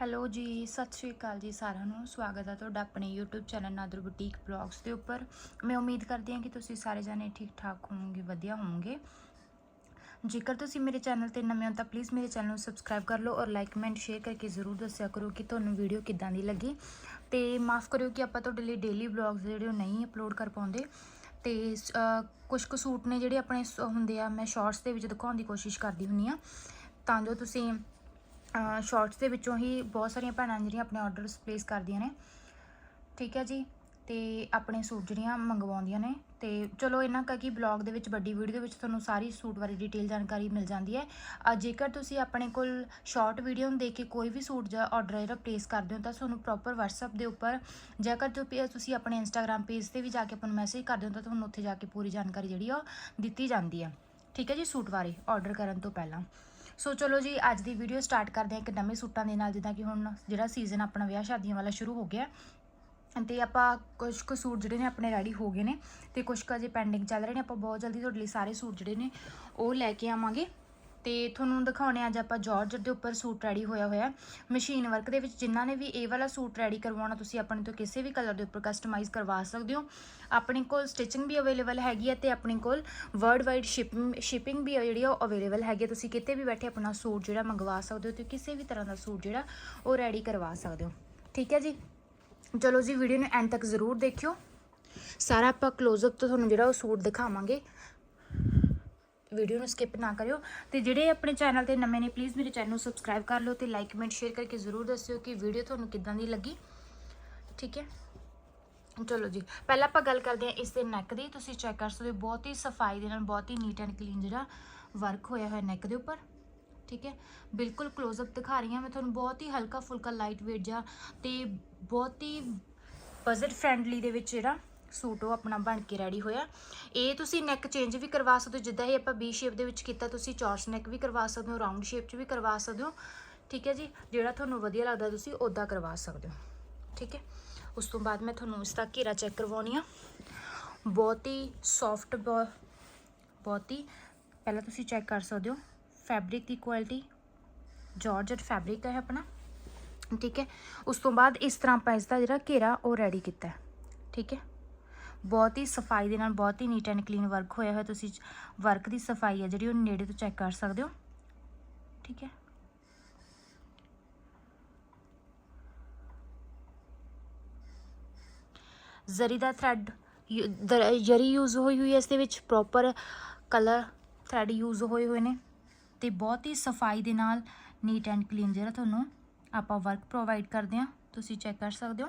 Hello ਜੀ ਸਤਿ ਸ਼੍ਰੀ ਅਕਾਲ ਜੀ ਸਾਰਿਆਂ ਨੂੰ। ਸਵਾਗਤ ਹੈ ਤੁਹਾਡਾ ਆਪਣੇ YouTube channel Nadar boutique blogs ਦੇ ਉੱਪਰ। ਮੈਂ ਉਮੀਦ ਕਰਦੀ ਹਾਂ ਕਿ ਤੁਸੀਂ ਸਾਰੇ ਜਾਣੇ ਠੀਕ ਠਾਕ ਹੋਵੋਗੇ ਵਧੀਆ ਹੋਵੋਗੇ। ਜੇਕਰ ਤੁਸੀਂ ਮੇਰੇ ਚੈਨਲ ਤੇ ਨਵੇਂ ਹੋ ਤਾਂ ਪਲੀਜ਼ ਮੇਰੇ ਚੈਨਲ ਨੂੰ ਸਬਸਕ੍ਰਾਈਬ ਕਰ ਲਓ ਔਰ ਲਾਈਕ ਕਮੈਂਟ ਸ਼ੇਅਰ ਕਰਕੇ ਜ਼ਰੂਰ ਦੱਸਿਆ ਕਰੋ ਕਿ ਤੁਹਾਨੂੰ ਵੀਡੀਓ ਕਿੱਦਾਂ ਦੀ ਲੱਗੀ। ਤੇ ਮਾਫ ਕਰਿਓ ਕਿ ਆਪਾਂ ਤੁਹਾਡੇ ਲਈ ਡੇਲੀ ਬਲੌਗਸ ਜਿਹੜੇ ਉਹ ਨਹੀਂ ਅਪਲੋਡ ਕਰ ਪਾਉਂਦੇ। ਤੇ ਅਹ, ਕੁਝ ਕੁ ਸੂਟ ਨੇ ਜਿਹੜੇ ਆਪਣੇ ਸ- ਹੁੰਦੇ ਆ ਮੈਂ ਸ਼ਾਰਟਸ ਦੇ ਵਿੱਚ ਦਿਖਾਉਣ ਦੀ ਕੋਸ਼ਿਸ਼ ਕਰਦੀ ਹੁੰਨੀ ਆ ਤਾਂ ਜੋ ਤੁਸੀਂ ਸ਼ਾਰਟਸ ਦੇ ਵਿੱਚੋਂ ਹੀ ਬਹੁਤ ਸਾਰੀਆਂ ਭੈਣਾਂ ਜਿਹੜੀਆਂ ਆਪਣੇ ਆਰਡਰਸ ਪਲੇਸ ਕਰਦੀਆਂ ਨੇ। ਠੀਕ ਹੈ ਜੀ? ਤੇ ਆਪਣੇ ਸੂਟ ਜਿਹੜੀਆਂ ਮੰਗਵਾਉਂਦੀਆਂ ਨੇ। ਤੇ ਚਲੋ ਇਹਨਾਂ ਕਾ ਕਿ ਬਲੌਗ ਦੇ ਵਿੱਚ, ਵੱਡੀ ਵੀਡੀਓ ਦੇ ਵਿੱਚ ਤੁਹਾਨੂੰ ਸਾਰੀ ਸੂਟ ਬਾਰੇ ਡਿਟੇਲ ਜਾਣਕਾਰੀ ਮਿਲ ਜਾਂਦੀ ਹੈ। ਜੇਕਰ ਤੁਸੀਂ ਆਪਣੇ ਕੋਲ ਸ਼ਾਰਟ ਵੀਡੀਓ ਨੂੰ ਦੇਖ ਕੇ ਕੋਈ ਵੀ ਸੂਟ ਜਾਂ ਆਰਡਰ ਜਿਹੜਾ ਪਲੇਸ ਕਰਦੇ ਹੋ, ਤਾਂ ਤੁਹਾਨੂੰ ਪ੍ਰੋਪਰ WhatsApp ਦੇ ਉੱਪਰ ਜੇਕਰ ਜੋ ਤੁਸੀਂ ਆਪਣੇ Instagram ਪੇਜ ਤੇ ਵੀ ਜਾ ਕੇ ਆਪਾਂ ਨੂੰ ਮੈਸੇਜ ਕਰਦੇ ਹੋ, ਤਾਂ ਤੁਹਾਨੂੰ ਉੱਥੇ ਜਾ ਕੇ ਪੂਰੀ ਜਾਣਕਾਰੀ ਜਿਹੜੀ ਆ ਉਹ ਦਿੱਤੀ ਜਾਂਦੀ ਹੈ ਠੀਕ ਹੈ ਜੀ ਸੂਟ ਬਾਰੇ ਆਰਡਰ ਕਰਨ ਤੋਂ ਪਹਿਲਾਂ। ਸੋ ਚਲੋ ਜੀ, ਅੱਜ ਦੀ ਵੀਡੀਓ ਸਟਾਰਟ ਕਰਦੇ ਹਾਂ ਇੱਕ ਨਵੇਂ ਸੂਟਾਂ ਦੇ ਨਾਲ, ਜਿੱਦਾਂ ਕਿ ਹੁਣ ਜਿਹੜਾ ਸੀਜ਼ਨ ਆਪਣਾ ਵਿਆਹ ਸ਼ਾਦੀਆਂ ਵਾਲਾ ਸ਼ੁਰੂ ਹੋ ਗਿਆ। ਤੇ ਆਪਾਂ ਕੁਝ ਕੁ ਸੂਟ ਜਿਹੜੇ ਨੇ ਆਪਣੇ ਰੈਡੀ ਹੋ ਗਏ ਨੇ ਤੇ ਕੁਝ ਕੁ ਅਜੇ ਪੈਂਡਿੰਗ ਚੱਲ ਰਹੇ ਨੇ। ਆਪਾਂ ਬਹੁਤ ਜਲਦੀ ਤੁਹਾਡੇ ਲਈ ਸਾਰੇ ਸੂਟ ਜਿਹੜੇ ਨੇ ਉਹ ਲੈ ਕੇ ਆਵਾਂਗੇ। ਤੇ ਤੁਹਾਨੂੰ ਦਿਖਾਉਣੇ ਅੱਜ ਆਪਾਂ ਜਾਰਜਟ ਦੇ ਉੱਪਰ ਸੂਟ ਰੈਡੀ ਹੋਇਆ ਹੋਇਆ ਮਸ਼ੀਨ ਵਰਕ ਦੇ ਵਿੱਚ ਜਿਨ੍ਹਾਂ ਨੇ ਵੀ ਇਹ ਵਾਲਾ ਸੂਟ ਰੈਡੀ ਕਰਵਾਉਣਾ, ਤੁਸੀਂ ਆਪਣੇ ਤੋਂ ਕਿਸੇ ਵੀ ਕਲਰ ਦੇ ਉੱਪਰ ਕਸਟਮਾਈਜ਼ ਕਰਵਾ ਸਕਦੇ ਹੋ। ਆਪਣੇ ਕੋਲ ਸਟਿਚਿੰਗ ਵੀ ਅਵੇਲੇਬਲ ਹੈਗੀ ਹੈ ਤੇ ਆਪਣੇ ਕੋਲ ਵਰਲਡ ਵਾਈਡ ਸ਼ਿਪਿੰਗ ਸ਼ਿਪਿੰਗ ਵੀ ਆ ਜਿਹੜੀ ਆ ਉਹ ਅਵੇਲੇਬਲ ਹੈਗੀ ਹੈ। ਤੁਸੀਂ ਕਿਤੇ ਵੀ ਬੈਠੇ ਆਪਣਾ ਸੂਟ ਜਿਹੜਾ ਮੰਗਵਾ ਸਕਦੇ ਹੋ ਤੇ ਕਿਸੇ ਵੀ ਤਰ੍ਹਾਂ ਦਾ ਸੂਟ ਜਿਹੜਾ ਉਹ ਰੈਡੀ ਕਰਵਾ ਸਕਦੇ ਹੋ। ਠੀਕ ਹੈ ਜੀ? ਚਲੋ ਜੀ ਵੀਡੀਓ ਨੂੰ ਐਂਡ ਤੱਕ ਜ਼ਰੂਰ ਦੇਖਿਓ। ਸਾਰਾ ਆਪਾਂ ਕਲੋਜ਼ਅਪ ਤੋਂ ਤੁਹਾਨੂੰ ਜਿਹੜਾ ਉਹ ਸੂਟ ਦਿਖਾਵਾਂਗੇ। ਵੀਡੀਓ ਨੂੰ ਸਕਿਪ ਨਾ ਕਰਿਓ ਤੇ ਜਿਹੜੇ ਆਪਣੇ ਚੈਨਲ ਤੇ ਨਵੇਂ ਨੇ ਪਲੀਜ਼ ਮੇਰੇ ਚੈਨਲ ਨੂੰ ਸਬਸਕ੍ਰਾਈਬ ਕਰ ਲਓ ਤੇ ਲਾਈਕ ਕਮੈਂਟ ਸ਼ੇਅਰ ਕਰਕੇ ਜ਼ਰੂਰ ਦੱਸਿਓ ਕਿ ਵੀਡੀਓ ਤੁਹਾਨੂੰ ਕਿੱਦਾਂ ਦੀ ਲੱਗੀ। ਠੀਕ ਹੈ? ਚਲੋ ਜੀ, ਪਹਿਲਾਂ ਆਪਾਂ ਗੱਲ ਕਰਦੇ ਹਾਂ ਇਸ ਦੇ ਨੈਕ ਦੀ। ਤੁਸੀਂ ਚੈੱਕ ਕਰ ਸਕਦੇ ਹੋ, ਬਹੁਤ ਹੀ ਸਫ਼ਾਈ ਦੇ ਨਾਲ, ਬਹੁਤ ਹੀ ਨੀਟ ਐਂਡ ਕਲੀਨ ਜਿਹੜਾ ਵਰਕ ਹੋਇਆ ਹੋਇਆ ਨੈਕ ਦੇ ਉੱਪਰ। ਠੀਕ ਹੈ? ਬਿਲਕੁਲ ক্লোਜ਼ ਅਪ ਦਿਖਾ ਰਹੀ ਹਾਂ ਮੈਂ ਤੁਹਾਨੂੰ, ਬਹੁਤ ਹੀ ਹਲਕਾ ਫੁਲਕਾ ਲਾਈਟ ਵੇਟ ਜਿਹਾ ਤੇ ਬਹੁਤ ਹੀ ਬਜਟ ਫ੍ਰੈਂਡਲੀ ਦੇ ਵਿੱਚ ਜਿਹੜਾ ਸੂਟ ਉਹ ਆਪਣਾ ਬਣ ਕੇ ਰੈਡੀ ਹੋਇਆ। ਇਹ ਤੁਸੀਂ ਨੈਕ ਚੇਂਜ ਵੀ ਕਰਵਾ ਸਕਦੇ ਹੋ, ਜਿੱਦਾਂ ਇਹ ਆਪਾਂ ਬੀ ਸ਼ੇਪ ਦੇ ਵਿੱਚ ਕੀਤਾ, ਤੁਸੀਂ ਚੌਰਸ ਨੈਕ ਵੀ ਕਰਵਾ ਸਕਦੇ ਹੋ ਰਾਉਂਡ ਸ਼ੇਪ 'ਚ ਵੀ ਕਰਵਾ ਸਕਦੇ ਹੋ। ਠੀਕ ਹੈ ਜੀ? ਜਿਹੜਾ ਤੁਹਾਨੂੰ ਵਧੀਆ ਲੱਗਦਾ ਤੁਸੀਂ ਉਦਾਂ ਕਰਵਾ ਸਕਦੇ ਹੋ। ਠੀਕ ਹੈ? ਉਸ ਤੋਂ ਬਾਅਦ ਮੈਂ ਤੁਹਾਨੂੰ ਇਸ ਦਾ ਘੇਰਾ ਚੈੱਕ ਕਰਵਾਉਣੀ ਆ। ਬਹੁਤ ਹੀ ਸੌਫਟ ਬਹੁਤ ਹੀ ਪਹਿਲਾਂ ਤੁਸੀਂ ਚੈੱਕ ਕਰ ਸਕਦੇ ਹੋ। ਫੈਬਰਿਕ ਦੀ ਕੁਆਲਿਟੀ ਜਾਰਜਟ ਫੈਬਰਿਕ ਹੈ ਆਪਣਾ। ਠੀਕ ਹੈ? ਉਸ ਤੋਂ ਬਾਅਦ ਇਸ ਤਰ੍ਹਾਂ ਆਪਾਂ ਇਸ ਦਾ ਜਿਹੜਾ ਘੇਰਾ ਉਹ ਰੈਡੀ ਕੀਤਾ ਠੀਕ ਹੈ? ਬਹੁਤ ਹੀ ਸਫ਼ਾਈ ਦੇ ਨਾਲ ਬਹੁਤ ਹੀ ਨੀਟ ਐਂਡ ਕਲੀਨ ਵਰਕ ਹੋਇਆ ਹੋਇਆ ਤੁਸੀਂ ਵਰਕ ਦੀ ਸਫ਼ਾਈ ਹੈ ਜਿਹੜੀ ਉਹ ਨੇੜੇ ਤੋਂ ਚੈੱਕ ਕਰ ਸਕਦੇ ਹੋ। ਠੀਕ ਹੈ। ਜ਼ਰੀ ਦਾ ਥ੍ਰੈਡ ਜਰੀ ਯੂਜ਼ ਹੋਈ ਹੋਈ ਹੈ, ਇਸ ਦੇ ਵਿੱਚ ਪ੍ਰੋਪਰ ਕਲਰ ਥ੍ਰੈਡ ਯੂਜ਼ ਹੋਏ ਹੋਏ ਨੇ ਤੇ ਬਹੁਤ ਹੀ ਸਫ਼ਾਈ ਦੇ ਨਾਲ ਨੀਟ ਐਂਡ ਕਲੀਨ ਜਿਹੜਾ ਤੁਹਾਨੂੰ ਆਪਾਂ ਵਰਕ ਪ੍ਰੋਵਾਈਡ ਕਰਦੇ ਹਾਂ, ਤੁਸੀਂ ਚੈੱਕ ਕਰ ਸਕਦੇ ਹੋ।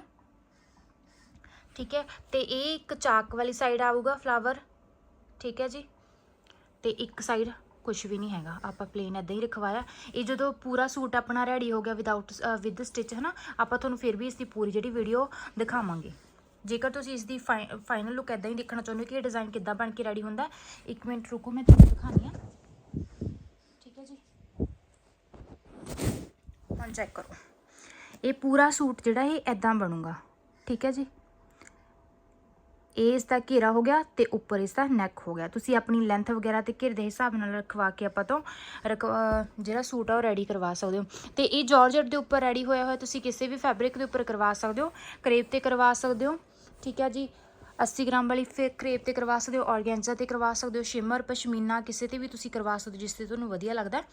ਠੀਕ ਹੈ? ਤੇ ਇਹ ਇੱਕ ਚਾਕ ਵਾਲੀ ਸਾਈਡ ਆਊਗਾ ਫਲਾਵਰ ਠੀਕ ਹੈ ਜੀ? ਤੇ ਇੱਕ ਸਾਈਡ ਕੁਝ ਵੀ ਨਹੀਂ ਹੈਗਾ। ਆਪਾਂ ਪਲੇਨ ਇਦਾਂ ਹੀ ਰਖਵਾਇਆ। ਇਹ ਜਦੋਂ ਪੂਰਾ ਸੂਟ ਆਪਣਾ ਰੈਡੀ ਹੋ ਗਿਆ ਵਿਦਆਊਟ ਵਿਦ ਸਟਿਚ ਹੈ ਨਾ ਆਪਾਂ ਤੁਹਾਨੂੰ ਫਿਰ ਵੀ ਇਸ ਦੀ ਪੂਰੀ ਜਿਹੜੀ ਵੀਡੀਓ ਦਿਖਾਵਾਂਗੇ। ਜੇਕਰ ਤੁਸੀਂ ਇਸ ਦੀ ਫਾਈਨਲ ਲੁੱਕ ਇਦਾਂ ਹੀ ਦੇਖਣਾ ਚਾਹੁੰਦੇ ਹੋ ਕਿ ਇਹ ਡਿਜ਼ਾਈਨ ਕਿੱਦਾਂ ਬਣ ਕੇ ਰੈਡੀ ਹੁੰਦਾ ਇੱਕ ਮਿੰਟ ਰੁਕੋ, ਮੈਂ ਤੁਹਾਨੂੰ ਦਿਖਾਣੀ ਆ ਠੀਕ ਹੈ ਜੀ? ਹੁਣ ਚੈੱਕ ਕਰੋ। ਇਹ ਪੂਰਾ ਸੂਟ ਜਿਹੜਾ ਇਹ ਇਦਾਂ ਬਣੂਗਾ। ਠੀਕ ਹੈ ਜੀ? ਇਹ ਇਸ ਦਾ ਘੇਰਾ ਹੋ ਗਿਆ ਤੇ ਉੱਪਰ ਇਸ ਦਾ ਨੈਕ ਹੋ ਗਿਆ। ਤੁਸੀਂ ਆਪਣੀ ਲੈਂਥ ਵਗੈਰਾ ਤੇ ਘੇਰੇ ਦੇ ਹਿਸਾਬ ਨਾਲ ਰਖਵਾ ਕੇ ਆਪਾਂ ਤੋਂ ਰਖ- ਜਿਹੜਾ ਸੂਟ ਆ ਉਹ ਰੈਡੀ ਕਰਵਾ ਸਕਦੇ ਹੋ। ਤੇ ਇਹ ਜਾਰਜਟ ਦੇ ਉੱਪਰ ਰੈਡੀ ਹੋਇਆ ਹੋਇਆ ਤੁਸੀਂ ਕਿਸੇ ਵੀ ਫੈਬਰਿਕ ਦੇ ਉੱਪਰ ਕਰਵਾ ਸਕਦੇ ਹੋ। ਕਰੇਪ ਤੇ ਕਰਵਾ ਸਕਦੇ ਹੋ। ਠੀਕ ਹੈ ਜੀ? 80 ਗ੍ਰਾਮ ਵਾਲੀ ਫੇ ਕਰੇਪ ਤੇ ਕਰਵਾ ਸਕਦੇ ਹੋ ਔਰਗੈਂਜ਼ਾ ਤੇ ਕਰਵਾ ਸਕਦੇ ਹੋ ਸ਼ਿਮਰ ਪਸ਼ਮੀਨਾ ਕਿਸੇ ਤੇ ਵੀ ਤੁਸੀਂ ਕਰਵਾ ਸਕਦੇ ਹੋ, ਜਿਸ ਤੇ ਤੁਹਾਨੂੰ ਵਧੀਆ ਲੱਗਦਾ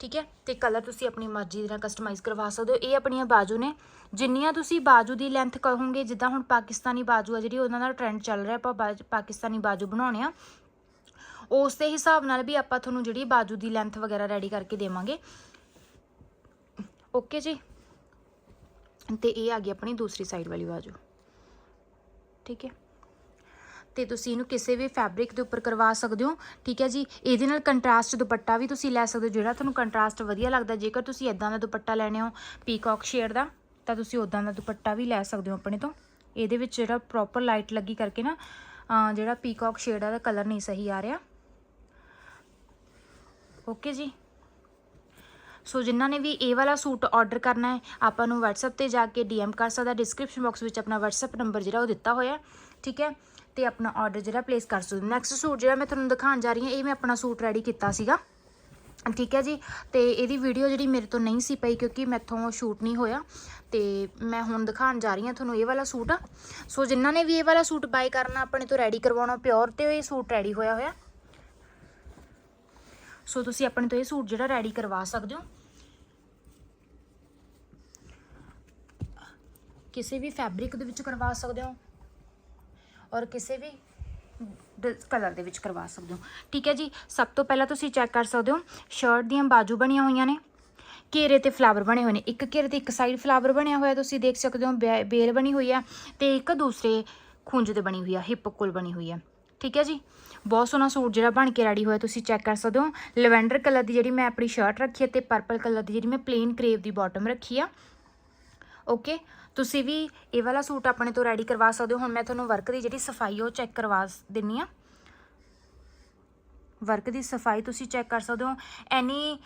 ਠੀਕ ਹੈ? ਤੇ ਕਲਰ ਤੁਸੀਂ ਆਪਣੀ ਮਰਜ਼ੀ ਦੇ ਨਾਲ ਕਸਟਮਾਈਜ਼ ਕਰਵਾ ਸਕਦੇ ਹੋ। ਇਹ ਆਪਣੀਆਂ ਬਾਜੂ ਨੇ। ਜਿੰਨੀਆਂ ਤੁਸੀਂ ਬਾਜੂ ਦੀ ਲੈਂਥ ਕਹੋਗੇ, ਜਿੱਦਾਂ ਹੁਣ ਪਾਕਿਸਤਾਨੀ ਬਾਜੂ ਆ, ਜਿਹੜੀ ਉਹਨਾਂ ਦਾ ਟ੍ਰੈਂਡ ਚੱਲ ਰਿਹਾ, ਆਪਾਂ ਬਾਜ- ਪਾਕਿਸਤਾਨੀ ਬਾਜੂ ਬਣਾਉਣੇ ਆ। ਉਸ ਦੇ ਹਿਸਾਬ ਨਾਲ ਵੀ ਆਪਾਂ ਤੁਹਾਨੂੰ ਜਿਹੜੀ ਬਾਜੂ ਦੀ ਲੈਂਥ ਵਗੈਰਾ ਰੈਡੀ ਕਰਕੇ ਦੇਵਾਂਗੇ। ਓਕੇ ਜੀ? ਤੇ ਇਹ ਆ ਗਈ ਆਪਣੀ ਦੂਸਰੀ ਸਾਈਡ ਵਾਲੀ ਬਾਜੂ। ਠੀਕ ਹੈ? ਤੇ ਤੁਸੀਂ ਇਹਨੂੰ ਕਿਸੇ ਵੀ ਫੈਬਰਿਕ ਦੇ ਉੱਪਰ ਕਰਵਾ ਸਕਦੇ ਹੋ। ਠੀਕ ਹੈ ਜੀ? ਇਹਦੇ ਨਾਲ ਕੰਟਰਾਸਟ ਦੁਪੱਟਾ ਵੀ ਤੁਸੀਂ ਲੈ ਸਕਦੇ ਹੋ, ਜਿਹੜਾ ਤੁਹਾਨੂੰ ਕੰਟਰਾਸਟ ਵਧੀਆ ਲੱਗਦਾ। ਜੇਕਰ ਤੁਸੀਂ ਇਦਾਂ ਦਾ ਦੁਪੱਟਾ ਲੈਣੇ ਹੋ ਪੀਕਾਕ ਸ਼ੇਡ ਦਾ, ਤਾਂ ਤੁਸੀਂ ਉਦਾਂ ਦਾ ਦੁਪੱਟਾ ਵੀ ਲੈ ਸਕਦੇ ਹੋ ਆਪਣੇ ਤੋਂ। ਇਹਦੇ ਵਿੱਚ ਜਿਹੜਾ ਪ੍ਰੋਪਰ ਲਾਈਟ ਲੱਗੀ ਕਰਕੇ ਨਾ ਜਿਹੜਾ ਪੀਕਾਕ ਸ਼ੇਡ ਆ ਦਾ ਕਲਰ ਨਹੀਂ ਸਹੀ ਆ ਰਿਹਾ। ਓਕੇ ਜੀ? ਸੋ ਜਿਨ੍ਹਾਂ ਨੇ ਵੀ ਇਹ ਵਾਲਾ ਸੂਟ ਆਰਡਰ ਕਰਨਾ ਹੈ, ਆਪਾਂ ਨੂੰ WhatsApp ਤੇ ਜਾ ਕੇ DM ਕਰ ਸਕਦਾ। ਡਿਸਕ੍ਰਿਪਸ਼ਨ ਬਾਕਸ ਵਿੱਚ ਆਪਣਾ WhatsApp ਨੰਬਰ ਜਿਹੜਾ ਉਹ ਦਿੱਤਾ ਹੋਇਆ ਠੀਕ ਹੈ? ਤੇ ਆਪਣਾ ਆਰਡਰ ਜਿਹੜਾ ਪਲੇਸ ਕਰ ਸਕਦੇ ਨੈਕਸਟ ਸੂਟ ਜਿਹੜਾ ਮੈਂ ਤੁਹਾਨੂੰ ਦਿਖਾਉਣ ਜਾ ਰਹੀ ਹਾਂ, ਇਹ ਮੈਂ ਆਪਣਾ ਸੂਟ ਰੈਡੀ ਕੀਤਾ ਸੀਗਾ। ਠੀਕ ਹੈ ਜੀ? ਤੇ ਇਹਦੀ ਵੀਡੀਓ ਜਿਹੜੀ ਮੇਰੇ ਤੋਂ ਨਹੀਂ ਸੀ ਪਈ ਕਿਉਂਕਿ ਮੈਥੋਂ ਸ਼ੂਟ ਨਹੀਂ ਹੋਇਆ। ਤੇ ਮੈਂ ਹੁਣ ਦਿਖਾਉਣ ਜਾ ਰਹੀ ਹਾਂ ਤੁਹਾਨੂੰ ਇਹ ਵਾਲਾ ਸੂਟ। ਸੋ ਜਿਨ੍ਹਾਂ ਨੇ ਵੀ ਇਹ ਵਾਲਾ ਸੂਟ ਬਾਈ ਕਰਨਾ, ਆਪਣੇ ਤੋਂ ਰੈਡੀ ਕਰਵਾਉਣਾ ਪਿਓਰ ਤੇ ਇਹ ਸੂਟ ਰੈਡੀ ਹੋਇਆ ਹੋਇਆ। ਸੋ ਤੁਸੀਂ ਆਪਣੇ ਤੋਂ ਇਹ ਸੂਟ ਜਿਹੜਾ ਰੈਡੀ ਕਰਵਾ ਸਕਦੇ ਹੋ। ਕਿਸੇ ਵੀ ਫੈਬਰਿਕ ਦੇ ਵਿੱਚ ਕਰਵਾ ਸਕਦੇ ਹੋ। ਔਰ ਕਿਸੇ ਵੀ ਕਲਰ ਦੇ ਵਿੱਚ ਕਰਵਾ ਸਕਦੇ ਹੋ। ਠੀਕ ਹੈ ਜੀ? ਸਭ ਤੋਂ ਪਹਿਲਾਂ ਤੁਸੀਂ ਚੈੱਕ ਕਰ ਸਕਦੇ ਹੋ ਸ਼ਰਟ ਦੀਆਂ ਬਾਜੂ ਬਣੀਆਂ ਹੋਈਆਂ ਨੇ, ਘੇਰੇ ਤੇ ਫਲਾਵਰ ਬਣੇ ਹੋਏ ਨੇ। ਇੱਕ ਘੇਰੇ ਤੇ ਇੱਕ ਸਾਈਡ ਫਲਾਵਰ ਬਣਿਆ ਹੋਇਆ, ਤੁਸੀਂ ਦੇਖ ਸਕਦੇ ਹੋ, ਬੇ- ਬੇਲ ਬਣੀ ਹੋਈ ਹੈ ਤੇ ਇੱਕ ਦੂਸਰੇ ਖੁੰਝ ਤੇ ਬਣੀ ਹੋਈ ਹੈ ਹਿੱਪ ਕੋਲ ਬਣੀ ਹੋਈ ਹੈ। ਠੀਕ ਹੈ ਜੀ? ਬਹੁਤ ਸੋਹਣਾ ਸੂਟ ਜਿਹੜਾ ਬਣ ਕੇ ਰੈਡੀ ਹੋਇਆ, ਤੁਸੀਂ ਚੈੱਕ ਕਰ ਸਕਦੇ ਹੋ। ਲੈਵੈਂਡਰ ਕਲਰ ਦੀ ਜਿਹੜੀ ਮੈਂ ਆਪਣੀ ਸ਼ਰਟ ਰੱਖੀ ਹੈ ਤੇ ਪਰਪਲ ਕਲਰ ਦੀ ਜਿਹੜੀ ਮੈਂ ਪਲੇਨ ਕਰੇਵ ਦੀ ਬਾਟਮ ਰੱਖੀ ਆ। ਓਕੇ ਤੁਸੀਂ ਵੀ ਇਹ ਵਾਲਾ ਸੂਟ ਆਪਣੇ ਤੋਂ ਰੈਡੀ ਕਰਵਾ ਸਕਦੇ ਹੋ। ਹੁਣ ਮੈਂ ਤੁਹਾਨੂੰ ਵਰਕ ਦੀ ਜਿਹੜੀ ਸਫ਼ਾਈ ਉਹ ਚੈੱਕ ਕਰਵਾ ਸ- ਦਿੰਨੀ ਆ। ਵਰਕ ਦੀ ਸਫ਼ਾਈ ਤੁਸੀਂ ਚੈੱਕ ਕਰ ਸਕਦੇ ਹੋ। ਐਨੀ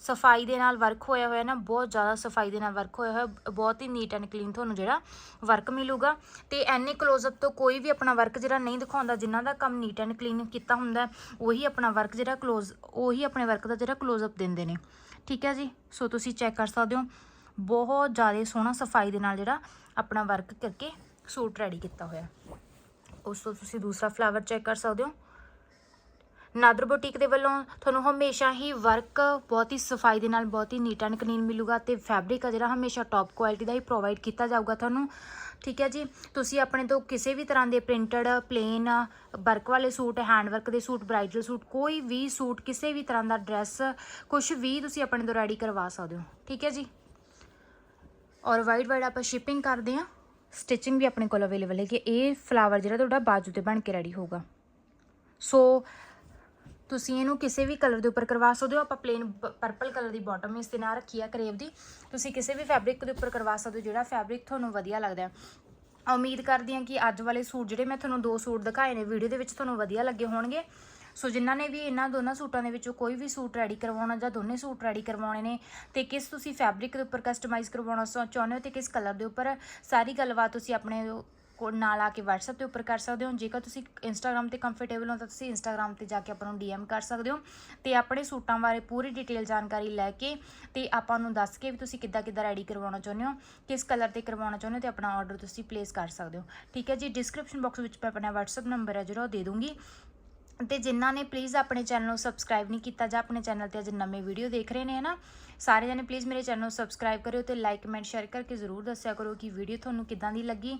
ਸਫ਼ਾਈ ਦੇ ਨਾਲ ਵਰਕ ਹੋਇਆ ਹੋਇਆ ਨਾ, ਬਹੁਤ ਜ਼ਿਆਦਾ ਸਫ਼ਾਈ ਦੇ ਨਾਲ ਵਰਕ ਹੋਇਆ ਹੋਇਆ ਬਹੁਤ ਹੀ ਨੀਟ ਐਂਡ ਕਲੀਨ ਤੁਹਾਨੂੰ ਜਿਹੜਾ ਵਰਕ ਮਿਲੂਗਾ। ਤੇ ਐਨੇ ਕਲੋਜ਼ਅਪ ਤੋਂ ਕੋਈ ਵੀ ਆਪਣਾ ਵਰਕ ਜਿਹੜਾ ਨਹੀਂ ਦਿਖਾਉਂਦਾ, ਜਿਨ੍ਹਾਂ ਦਾ ਕੰਮ ਨੀਟ ਐਂਡ ਕਲੀਨ ਕੀਤਾ ਹੁੰਦਾ, ਉਹੀ ਆਪਣਾ ਵਰਕ ਜਿਹੜਾ ਕਲੋਜ਼ ਉਹੀ ਆਪਣੇ ਵਰਕ ਦਾ ਜਿਹੜਾ ਕਲੋਜ਼ਅਪ ਦਿੰਦੇ ਨੇ। ਠੀਕ ਹੈ ਜੀ? ਸੋ ਤੁਸੀਂ ਚੈੱਕ ਕਰ ਸਕਦੇ ਹੋ। ਬਹੁਤ ਜ਼ਿਆਦਾ ਸੋਹਣਾ ਸਫ਼ਾਈ ਦੇ ਨਾਲ ਜਿਹੜਾ ਆਪਣਾ ਵਰਕ ਕਰਕੇ ਸੂਟ ਰੈਡੀ ਕੀਤਾ ਹੋਇਆ। ਉਸ ਤੋਂ ਤੁਸੀਂ ਦੂਸਰਾ ਫਲਾਵਰ ਚੈੱਕ ਕਰ ਸਕਦੇ ਹੋ। ਨਾਦਰ ਬੁਟੀਕ ਦੇ ਵੱਲੋਂ ਤੁਹਾਨੂੰ ਹਮੇਸ਼ਾ ਹੀ ਵਰਕ ਬਹੁਤ ਹੀ ਸਫ਼ਾਈ ਦੇ ਨਾਲ ਬਹੁਤ ਹੀ ਨੀਟ ਐਂਡ ਕਲੀਨ ਮਿਲੂਗਾ ਤੇ ਫੈਬਰਿਕ ਆ ਜਿਹੜਾ ਹਮੇਸ਼ਾ ਟੌਪ ਕੁਆਲਿਟੀ ਦਾ ਹੀ ਪ੍ਰੋਵਾਈਡ ਕੀਤਾ ਜਾਊਗਾ ਤੁਹਾਨੂੰ। ਠੀਕ ਹੈ ਜੀ? ਤੁਸੀਂ ਆਪਣੇ ਤੋਂ ਕਿਸੇ ਵੀ ਤਰ੍ਹਾਂ ਦੇ ਪ੍ਰਿੰਟਡ ਪਲੇਨ ਵਰਕ ਵਾਲੇ ਸੂਟ ਹੈਂਡ ਵਰਕ ਦੇ ਸੂਟ ਬ੍ਰਾਈਡਲ ਸੂਟ, ਕੋਈ ਵੀ ਸੂਟ, ਕਿਸੇ ਵੀ ਤਰ੍ਹਾਂ ਦਾ ਡਰੈਸ ਕੁਝ ਵੀ ਤੁਸੀਂ ਆਪਣੇ ਤੋਂ ਰੈਡੀ ਕਰਵਾ ਸਕਦੇ ਹੋ। ਠੀਕ ਹੈ ਜੀ? ਔਰ ਵਾਈਟ ਵਾਈਡ ਆਪਾਂ ਸ਼ਿਪਿੰਗ ਕਰਦੇ ਹਾਂ। ਸਟਿਚਿੰਗ ਵੀ ਆਪਣੇ ਕੋਲ ਅਵੇਲੇਬਲ ਹੈ। ਕਿ ਇਹ ਫਲਾਵਰ ਜਿਹੜਾ ਤੁਹਾਡਾ ਬਾਜੂ ਤੇ ਬਣ ਕੇ ਰੈਡੀ ਹੋਊਗਾ। ਸੋ ਤੁਸੀਂ ਇਹਨੂੰ ਕਿਸੇ ਵੀ ਕਲਰ ਦੇ ਉੱਪਰ ਕਰਵਾ ਸਕਦੇ ਹੋ। ਆਪਾਂ ਪਲੇਨ ਪਰਪਲ ਕਲਰ ਦੀ ਬਾਟਮ ਇਸ ਦੇ ਨਾਲ ਰੱਖੀ ਆ ਕਰੇਵ ਦੀ। ਤੁਸੀਂ ਕਿਸੇ ਵੀ ਫੈਬਰਿਕ ਦੇ ਉੱਪਰ ਕਰਵਾ ਸਕਦੇ ਹੋ। ਜਿਹੜਾ ਫੈਬਰਿਕ ਤੁਹਾਨੂੰ ਵਧੀਆ ਲੱਗਦਾ ਹੈ। ਉਮੀਦ ਕਰਦੀ ਹਾਂ ਕਿ ਅੱਜ ਵਾਲੇ ਸੂਟ ਜਿਹੜੇ ਮੈਂ ਤੁਹਾਨੂੰ ਦੋ ਸੂਟ ਦਿਖਾਏ ਨੇ ਵੀਡੀਓ ਦੇ ਵਿੱਚ ਤੁਹਾਨੂੰ ਵਧੀਆ ਲੱਗੇ ਹੋਣਗੇ। ਸੋ ਜਿਨ੍ਹਾਂ ਨੇ ਵੀ ਇਹਨਾਂ ਦੋਨਾਂ ਸੂਟਾਂ ਦੇ ਵਿੱਚੋਂ ਕੋਈ ਵੀ ਸੂਟ ਰੈਡੀ ਕਰਵਾਉਣਾ ਜਾਂ ਦੋਨੇ ਸੂਟ ਰੈਡੀ ਕਰਵਾਉਣੇ ਨੇ ਤੇ ਕਿਸ ਤੁਸੀਂ ਫੈਬਰਿਕ ਦੇ ਉੱਪਰ ਕਸਟਮਾਈਜ਼ ਕਰਵਾਉਣਾ ਸੋ- ਚਾਹੁੰਦੇ ਹੋ ਤੇ ਕਿਸ ਕਲਰ ਦੇ ਉੱਪਰ, ਸਾਰੀ ਗੱਲਬਾਤ ਤੁਸੀਂ ਆਪਣੇ ਕੋਲ ਨਾਲ ਆ ਕੇ WhatsApp ਦੇ ਉੱਪਰ ਕਰ ਸਕਦੇ ਹੋ। ਜੇਕਰ ਤੁਸੀਂ Instagram ਤੇ ਕੰਫਰਟੇਬਲ ਹੋ ਤਾਂ ਤੁਸੀਂ Instagram ਤੇ ਜਾ ਕੇ ਆਪਾਂ ਨੂੰ DM ਕਰ ਸਕਦੇ ਹੋ ਤੇ ਆਪਣੇ ਸੂਟਾਂ ਬਾਰੇ ਪੂਰੀ ਡਿਟੇਲ ਜਾਣਕਾਰੀ ਲੈ ਕੇ ਤੇ ਆਪਾਂ ਨੂੰ ਦੱਸ ਕੇ ਵੀ ਤੁਸੀਂ ਕਿੱਦਾਂ ਕਿੱਦਾਂ ਰੈਡੀ ਕਰਵਾਉਣਾ ਚਾਹੁੰਦੇ ਹੋ, ਕਿਸ ਕਲਰ ਤੇ ਕਰਵਾਉਣਾ ਚਾਹੁੰਦੇ ਹੋ ਤੇ ਆਪਣਾ ਆਰਡਰ ਤੁਸੀਂ ਪਲੇਸ ਕਰ ਸਕਦੇ ਹੋ। ਠੀਕ ਹੈ ਜੀ ਡਿਸਕ੍ਰਿਪਸ਼ਨ ਬਾਕਸ ਵਿੱਚ ਮੈਂ ਆਪਣਾ WhatsApp ਨੰਬਰ ਹੈ, ਜਿਹੜਾ ਉਹ ਦੇ ਦੂੰਗੀ। ਤੇ ਜਿਨ੍ਹਾਂ ਨੇ ਪਲੀਜ਼ ਆਪਣੇ ਚੈਨਲ ਨੂੰ ਸਬਸਕ੍ਰਾਈਬ ਨਹੀਂ ਕੀਤਾ ਜਾਂ ਆਪਣੇ ਚੈਨਲ ਤੇ ਅੱਜ ਨਵੇਂ ਵੀਡੀਓ ਦੇਖ ਰਹੇ ਨੇ, ਹਨਾ? ਸਾਰੇ ਜਣੇ ਪਲੀਜ਼ ਮੇਰੇ ਚੈਨਲ ਨੂੰ ਸਬਸਕ੍ਰਾਈਬ ਕਰਿਓ ਤੇ ਲਾਈਕ ਕਮੈਂਟ ਸ਼ੇਅਰ ਕਰਕੇ ਜ਼ਰੂਰ ਦੱਸਿਆ ਕਰੋ ਕਿ ਵੀਡੀਓ ਤੁਹਾਨੂੰ ਕਿੱਦਾਂ ਦੀ ਲੱਗੀ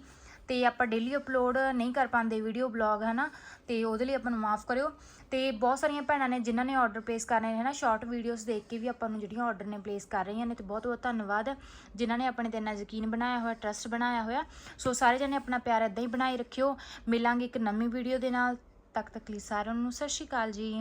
ਤੇ ਆਪਾਂ ਡੇਲੀ ਅਪਲੋਡ ਨਹੀਂ ਕਰ ਪਾਉਂਦੇ ਵੀਡੀਓ ਬਲੌਗ ਹਨਾ? ਤੇ ਉਹਦੇ ਲਈ ਆਪਾਂ ਨੂੰ ਮਾਫ ਕਰਿਓ। ਤੇ ਬਹੁਤ ਸਾਰੀਆਂ ਭੈਣਾਂ ਨੇ ਜਿਨ੍ਹਾਂ ਨੇ ਆਰਡਰ ਪਲੇਸ ਕਰਨੇ ਨੇ, ਹਨਾ? ਸ਼ਾਰਟ ਵੀਡੀਓਜ਼ ਦੇਖ ਕੇ ਵੀ ਆਪਾਂ ਨੂੰ ਜਿਹੜੀਆਂ ਆਰਡਰ ਨੇ ਪਲੇਸ ਕਰ ਰਹੀਆਂ ਨੇ ਤੇ ਬਹੁਤ ਬਹੁਤ ਧੰਨਵਾਦ, ਜਿਨ੍ਹਾਂ ਨੇ ਆਪਣੇ ਤੇ ਇੰਨਾ ਯਕੀਨ ਬਣਾਇਆ ਹੋਇਆ ਟਰਸਟ ਬਣਾਇਆ ਹੋਇਆ। ਸੋ ਸਾਰੇ ਜਣੇ ਆਪਣਾ ਪਿਆਰ ਇਦਾਂ ਹੀ ਬਣਾਈ ਰੱਖਿਓ। ਮਿਲਾਂਗੇ ਇੱਕ ਨਵੀਂ ਵੀਡੀਓ ਦੇ ਨਾਲ। ਤੱਕ ਤੱਕ ਲਈ ਸਾਰਿਆਂ ਨੂੰ ਸਤਿ ਸ਼੍ਰੀ ਅਕਾਲ ਜੀ